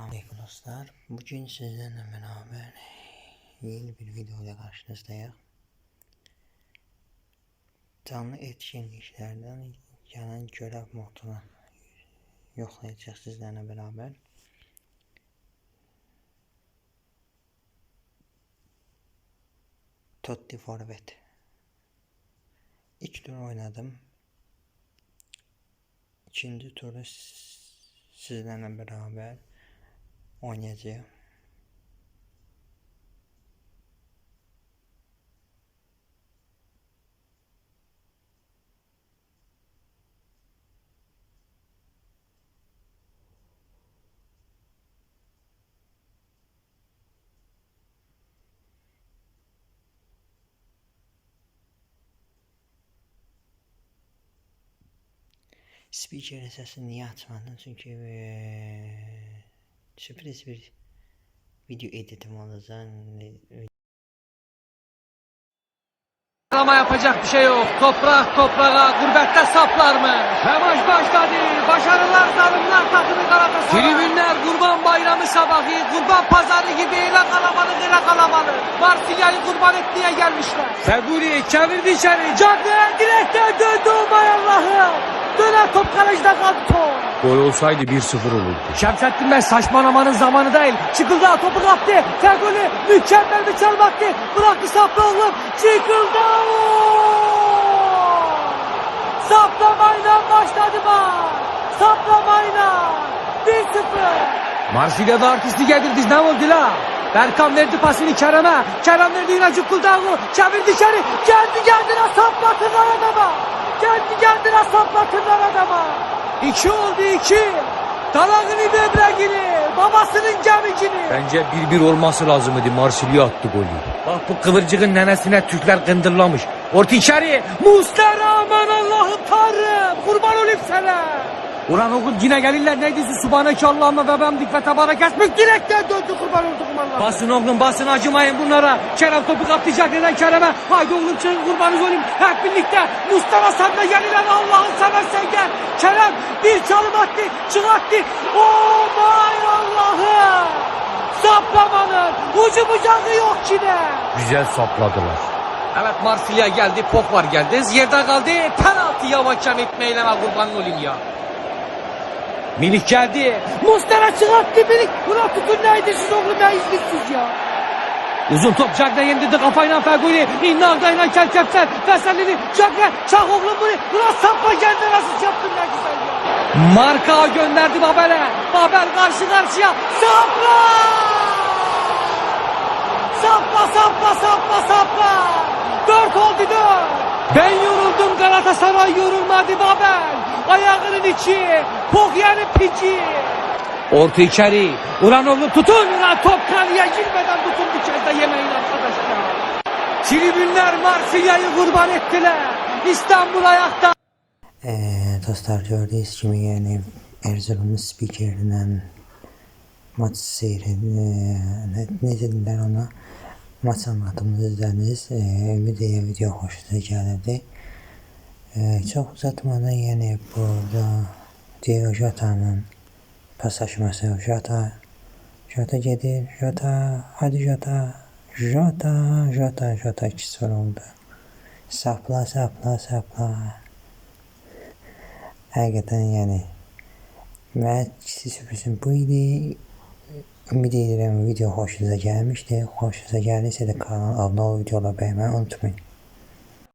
Aleyküm dostlar. Bugün sizlerle beraber yeni bir video ile karşınızdayız. Canlı etkinliklerden gelen görev modunu yoklayacağız sizlerle beraber. Totti Forvet. İlk tur oynadım. İkinci turu sizlerle beraber 17 speech ərəsəsini niyə açmadın? Çünki e, sürpriz bir video editim olacak. Ama yapacak bir şey yok. Toprak toprağa, gurbette saplar mı? Maç başladı. Başarılar zalimler takımı Galatasaray. Tribünler kurban bayramı sabahı, kurban pazarı gibi ile kalabalık ile kalabalık. Marsilya'yı kurban etmeye gelmişler. Feguli çevirdi içeri. Cagney direkten döndü Umay Allah'ım. Kalecide top. Gol olsaydı 1-0 olurdu. Şemsettin Bey saçmalamanın zamanı değil. Çıkıldı topu kaptı. Feguli mükemmel bir çalmaktı. Bıraktı saplı oğlum. Çıkıldı. Saplamayla başladı maç. Saplamayla. 1-0. Marsilya'da artisti geldiniz ne oldu la? Berkan verdi pasını Kerem'e. Kerem verdi yine Cukkuldağı. Çevirdi içeri. Kendi kendine saplatırlar adama. Kendi kendine saplatırlar adama. İki oldu iki. Dalağını böbreğini. Babasının gemicini. Bence 1-1 olması lazımdı. Marsilya attı golü. Bak bu kıvırcığın nenesine Türkler kındırlamış. Orta içeri. Muslera aman Allah'ım Tanrım. Kurban olayım sana. Ulan oğlum yine gelirler neydi Subhaneke Allah'ıma ve ben dikkate barakes mi direkten döndü kurban oldum Allah'ım. Basın oğlum basın acımayın bunlara. Kerem topu kaptıracak neden Kerem'e. Haydi oğlum çıkın kurbanınız olayım. Hep birlikte Mustafa sen de gelirler Allah'ın seversen gel. Kerem bir çalım attı çıkarttı. Oh my Allah'ım. Saplamanın ucu bucağı yok ki ne. Güzel sapladılar. Evet Marsilya geldi, Pogba geldi. Yerde kaldı. Penaltı ya hakem etmeyle kurban olayım ya. Milik geldi. Mustera çıkarttı Milik. Ulan tutun neydi siz oğlum ne izliyorsunuz ya. Uzun top Cagney yendirdi kafayla Feguli. İnne Agdayla kel kepser. Fesellini Cagney. Çak oğlum bunu. Ulan sapla kendi nasıl yaptın ne güzel ya. Marka gönderdi Babel'e. Babel karşı karşıya. Sapla! Sapla sapla sapla sapla. Dört oldu dört. Ben yoruldum Yorulmadı Babel. Ayağının içi. Pogyan'ın pici. Orta içeri. Ulan oğlum tutun. Ulan top kaleye girmeden tutun de yemeyin arkadaşlar. Tribünler Marsilya'yı kurban ettiler. İstanbul ayakta. Eee dostlar gördüğünüz gibi yani Erzurum'un spikerinden maç seyri eee, ne, ne dediler ona maç anlatımını izlediniz. Eee videoya video hoşunuza geldi. Eee, çok uzatmadan yani burada Diego Jota'nın paslaşması Jota Jota gelir Jota hadi Jota Jota Jota Jota 2-0 oldu. Sapla sapla sapla. Hakikaten yani. Ben size sürprizim buydu. Ümid ederim video hoşunuza gelmişti. Hoşunuza geldiyse de kanala abone ol videoları beğenmeyi unutmayın.